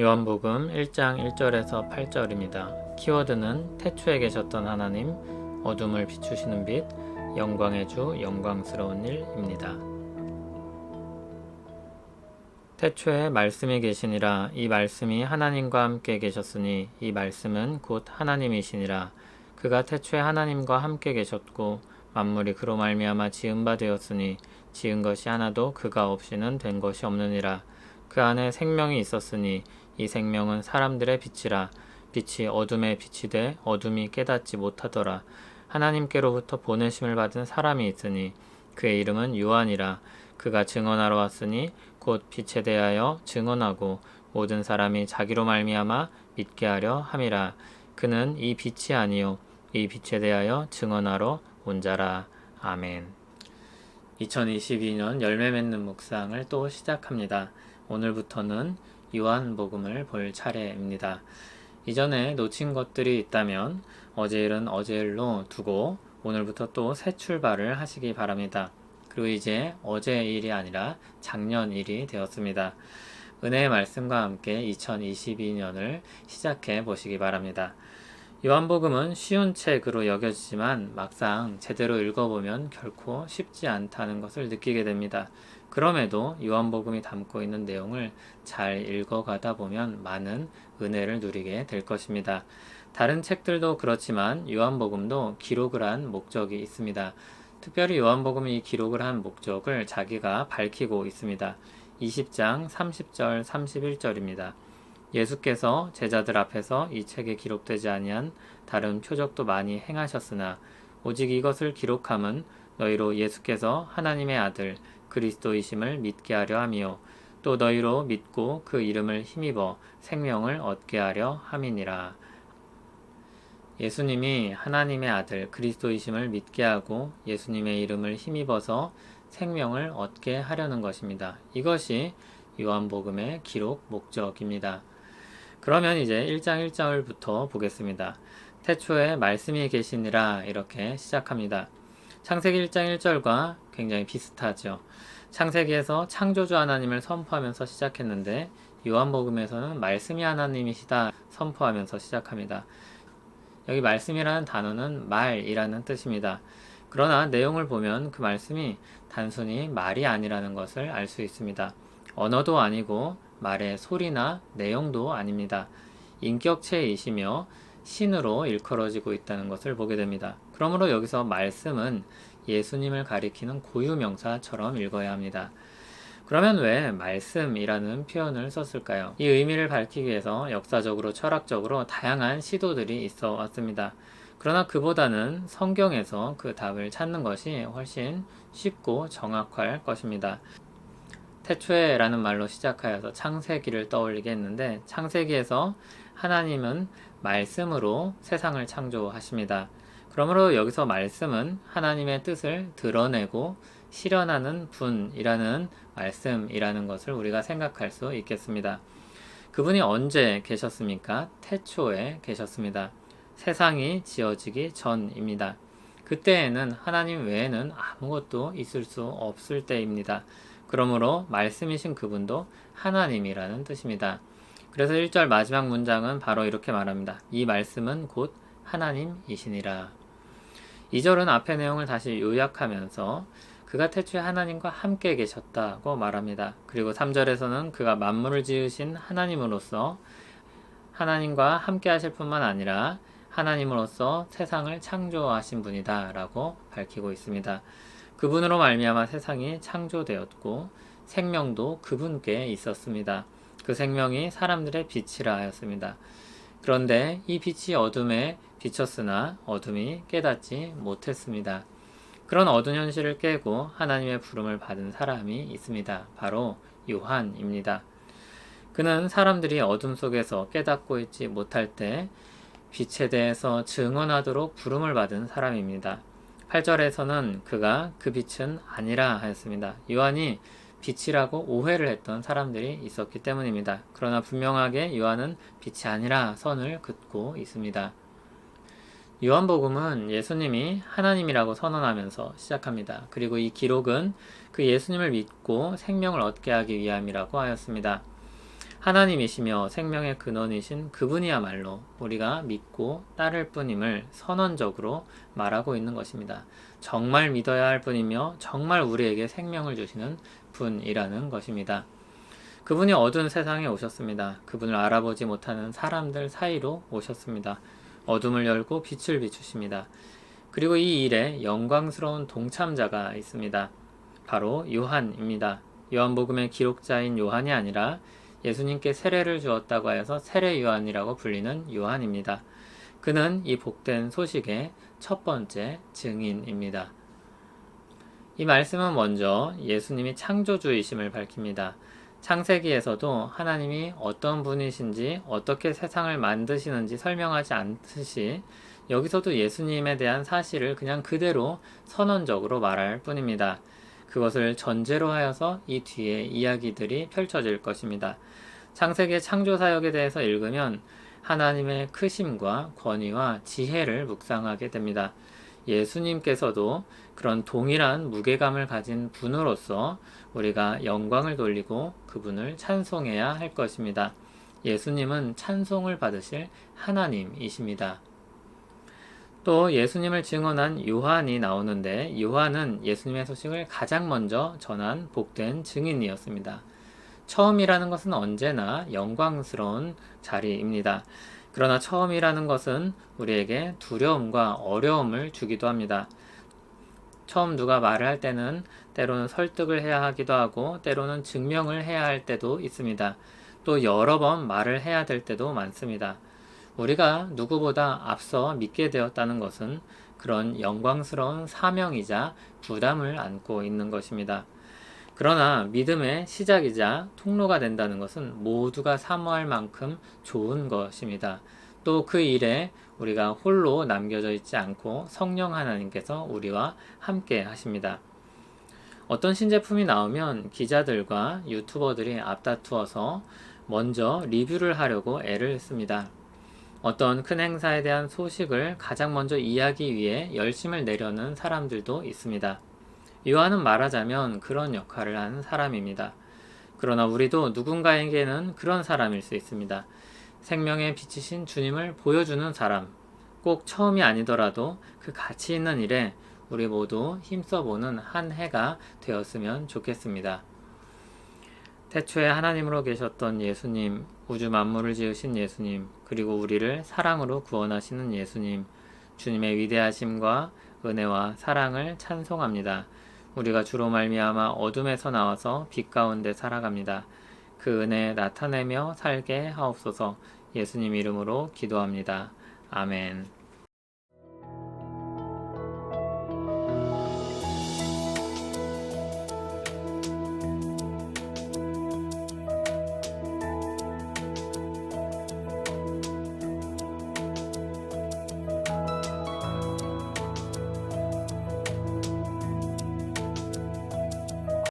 요한복음 1장 1절에서 8절입니다. 키워드는 태초에 계셨던 하나님, 어둠을 비추시는 빛, 영광의 주, 영광스러운 일입니다. 태초에 말씀이 계시니라 이 말씀이 하나님과 함께 계셨으니 이 말씀은 곧 하나님이시니라 그가 태초에 하나님과 함께 계셨고 만물이 그로 말미암아 지은 바 되었으니 지은 것이 하나도 그가 없이는 된 것이 없느니라 그 안에 생명이 있었으니 이 생명은 사람들의 빛이라. 빛이 어둠에 빛이 돼 어둠이 깨닫지 못하더라. 하나님께로부터 보내심을 받은 사람이 있으니 그의 이름은 요한이라. 그가 증언하러 왔으니 곧 빛에 대하여 증언하고 모든 사람이 자기로 말미암아 믿게 하려 함이라. 그는 이 빛이 아니요 이 빛에 대하여 증언하러 온 자라. 아멘. 2022년 열매 맺는 묵상을 또 시작합니다. 오늘부터는 요한복음을 볼 차례입니다. 이전에 놓친 것들이 있다면 어제 일은 어제 일로 두고 오늘부터 또 새 출발을 하시기 바랍니다. 그리고 이제 어제 일이 아니라 작년 일이 되었습니다. 은혜의 말씀과 함께 2022년을 시작해 보시기 바랍니다. 요한복음은 쉬운 책으로 여겨지지만 막상 제대로 읽어보면 결코 쉽지 않다는 것을 느끼게 됩니다. 그럼에도 요한복음이 담고 있는 내용을 잘 읽어가다 보면 많은 은혜를 누리게 될 것입니다. 다른 책들도 그렇지만 요한복음도 기록을 한 목적이 있습니다. 특별히 요한복음이 기록을 한 목적을 자기가 밝히고 있습니다. 20장 30절 31절입니다. 예수께서 제자들 앞에서 이 책에 기록되지 아니한 다른 표적도 많이 행하셨으나 오직 이것을 기록함은 너희로 예수께서 하나님의 아들 그리스도이심을 믿게 하려 함이요 또 너희로 믿고 그 이름을 힘입어 생명을 얻게 하려 함이니라. 예수님이 하나님의 아들 그리스도이심을 믿게 하고 예수님의 이름을 힘입어서 생명을 얻게 하려는 것입니다. 이것이 요한복음의 기록 목적입니다. 그러면 이제 1장 1절부터 보겠습니다. 태초에 말씀이 계시니라 이렇게 시작합니다. 창세기 1장 1절과 굉장히 비슷하죠. 창세기에서 창조주 하나님을 선포하면서 시작했는데 요한복음에서는 말씀이 하나님이시다 선포하면서 시작합니다. 여기 말씀이라는 단어는 말이라는 뜻입니다. 그러나 내용을 보면 그 말씀이 단순히 말이 아니라는 것을 알 수 있습니다. 언어도 아니고 말의 소리나 내용도 아닙니다. 인격체이시며 신으로 일컬어지고 있다는 것을 보게 됩니다. 그러므로 여기서 말씀은 예수님을 가리키는 고유 명사처럼 읽어야 합니다. 그러면 왜 말씀이라는 표현을 썼을까요? 이 의미를 밝히기 위해서 역사적으로 철학적으로 다양한 시도들이 있어 왔습니다. 그러나 그보다는 성경에서 그 답을 찾는 것이 훨씬 쉽고 정확할 것입니다. 태초에라는 말로 시작하여서 창세기를 떠올리게 했는데 창세기에서 하나님은 말씀으로 세상을 창조하십니다. 그러므로 여기서 말씀은 하나님의 뜻을 드러내고 실현하는 분이라는 말씀이라는 것을 우리가 생각할 수 있겠습니다. 그분이 언제 계셨습니까? 태초에 계셨습니다. 세상이 지어지기 전입니다. 그때에는 하나님 외에는 아무것도 있을 수 없을 때입니다. 그러므로 말씀이신 그분도 하나님이라는 뜻입니다. 그래서 1절 마지막 문장은 바로 이렇게 말합니다. 이 말씀은 곧 하나님이시니라. 2절은 앞의 내용을 다시 요약하면서 그가 태초에 하나님과 함께 계셨다고 말합니다. 그리고 3절에서는 그가 만물을 지으신 하나님으로서 하나님과 함께 하실 뿐만 아니라 하나님으로서 세상을 창조하신 분이다라고 밝히고 있습니다. 그분으로 말미암아 세상이 창조되었고 생명도 그분께 있었습니다. 그 생명이 사람들의 빛이라 하였습니다. 그런데 이 빛이 어둠에 비쳤으나 어둠이 깨닫지 못했습니다. 그런 어두운 현실을 깨고 하나님의 부름을 받은 사람이 있습니다. 바로 요한입니다. 그는 사람들이 어둠 속에서 깨닫고 있지 못할 때 빛에 대해서 증언하도록 부름을 받은 사람입니다. 8절에서는 그가 그 빛은 아니라 하였습니다. 요한이 빛이라고 오해를 했던 사람들이 있었기 때문입니다. 그러나 분명하게 요한은 빛이 아니라 선을 긋고 있습니다. 요한복음은 예수님이 하나님이라고 선언하면서 시작합니다. 그리고 이 기록은 그 예수님을 믿고 생명을 얻게 하기 위함이라고 하였습니다. 하나님이시며 생명의 근원이신 그분이야말로 우리가 믿고 따를 뿐임을 선언적으로 말하고 있는 것입니다. 정말 믿어야 할 분이며 정말 우리에게 생명을 주시는 분이라는 것입니다. 그분이 어두운 세상에 오셨습니다. 그분을 알아보지 못하는 사람들 사이로 오셨습니다. 어둠을 열고 빛을 비추십니다. 그리고 이 일에 영광스러운 동참자가 있습니다. 바로 요한입니다. 요한복음의 기록자인 요한이 아니라 예수님께 세례를 주었다고 하여서 세례 요한이라고 불리는 요한입니다. 그는 이 복된 소식의 첫 번째 증인입니다. 이 말씀은 먼저 예수님이 창조주이심을 밝힙니다. 창세기에서도 하나님이 어떤 분이신지 어떻게 세상을 만드시는지 설명하지 않듯이 여기서도 예수님에 대한 사실을 그냥 그대로 선언적으로 말할 뿐입니다. 그것을 전제로 하여서 이 뒤에 이야기들이 펼쳐질 것입니다. 창세기의 창조 사역에 대해서 읽으면 하나님의 크심과 권위와 지혜를 묵상하게 됩니다. 예수님께서도 그런 동일한 무게감을 가진 분으로서 우리가 영광을 돌리고 그분을 찬송해야 할 것입니다. 예수님은 찬송을 받으실 하나님이십니다. 또 예수님을 증언한 요한이 나오는데 요한은 예수님의 소식을 가장 먼저 전한 복된 증인이었습니다. 처음이라는 것은 언제나 영광스러운 자리입니다. 그러나 처음이라는 것은 우리에게 두려움과 어려움을 주기도 합니다. 처음 누가 말을 할 때는 때로는 설득을 해야 하기도 하고 때로는 증명을 해야 할 때도 있습니다. 또 여러 번 말을 해야 될 때도 많습니다. 우리가 누구보다 앞서 믿게 되었다는 것은 그런 영광스러운 사명이자 부담을 안고 있는 것입니다. 그러나 믿음의 시작이자 통로가 된다는 것은 모두가 사모할 만큼 좋은 것입니다. 또 그 일에 우리가 홀로 남겨져 있지 않고 성령 하나님께서 우리와 함께 하십니다. 어떤 신제품이 나오면 기자들과 유튜버들이 앞다투어서 먼저 리뷰를 하려고 애를 씁니다. 어떤 큰 행사에 대한 소식을 가장 먼저 이해하기 위해 열심을 내려는 사람들도 있습니다. 요한은 말하자면 그런 역할을 하는 사람입니다. 그러나 우리도 누군가에게는 그런 사람일 수 있습니다. 생명의 빛이신 주님을 보여주는 사람, 꼭 처음이 아니더라도 그 가치 있는 일에 우리 모두 힘써보는 한 해가 되었으면 좋겠습니다. 태초에 하나님으로 계셨던 예수님, 우주 만물을 지으신 예수님, 그리고 우리를 사랑으로 구원하시는 예수님, 주님의 위대하심과 은혜와 사랑을 찬송합니다. 우리가 주로 말미암아 어둠에서 나와서 빛 가운데 살아갑니다. 그 은혜 나타내며 살게 하옵소서 예수님 이름으로 기도합니다. 아멘.